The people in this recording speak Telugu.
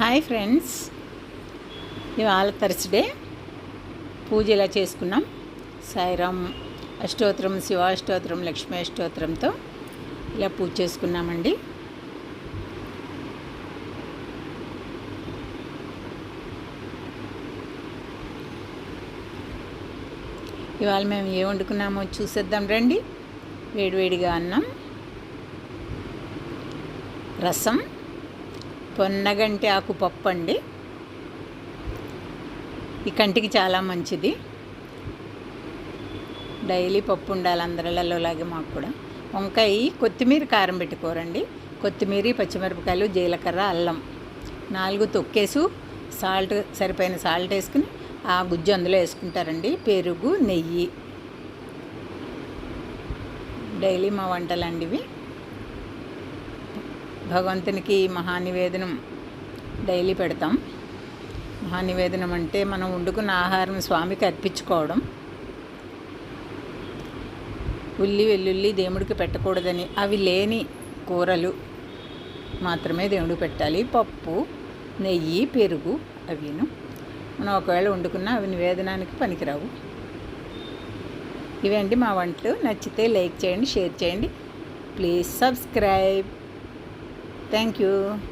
Hi friends. ఇవాళ థర్స్డే. పూజ ఇలా చేసుకున్నాం? సాయిరామ్ అష్టోత్తరం శివాష్టోత్తరం లక్ష్మీ అష్టోత్తరంతో ఇలా పూజ చేసుకున్నామండి. ఇవాళ మేము ఏ వండుకున్నామో చూసేద్దాం రండి. వేడివేడిగా అన్నం రసం పొన్నగంటి ఆకు పప్పు అండి ఈ కంటికి చాలా మంచిది. డైలీ పప్పు ఉండాలి అందరిలో లాగే మాకు కూడా. వంకాయ కొత్తిమీర కారం పెట్టుకోరండి. కొత్తిమీర పచ్చిమిరపకాయలు జీలకర్ర అల్లం. నాలుగు తొక్కేసు సాల్ట్ సరిపోయిన సాల్ట్ వేసుకుని ఆ గుజ్జు అందులో వేసుకుంటారండి. పెరుగు నెయ్యి. డైలీ మా వంటలండి ఇవి. భగవంతునికి మహానివేదనం డైలీ పెడతాం. మహానివేదనం అంటే మనం వండుకున్న ఆహారం స్వామికి అర్పించుకోవడం. ఉల్లి వెల్లుల్లి దేవుడికి పెట్టకూడదని అవి లేని కూరలు మాత్రమే దేవుడికి పెట్టాలి. పప్పు నెయ్యి పెరుగు అవిను. మనం ఒకవేళ వండుకున్నా అవి నివేదనానికి పనికిరావు. ఇవండి మా వంటలు. నచ్చితే లైక్ చేయండి షేర్ చేయండి. Please subscribe. Thank you.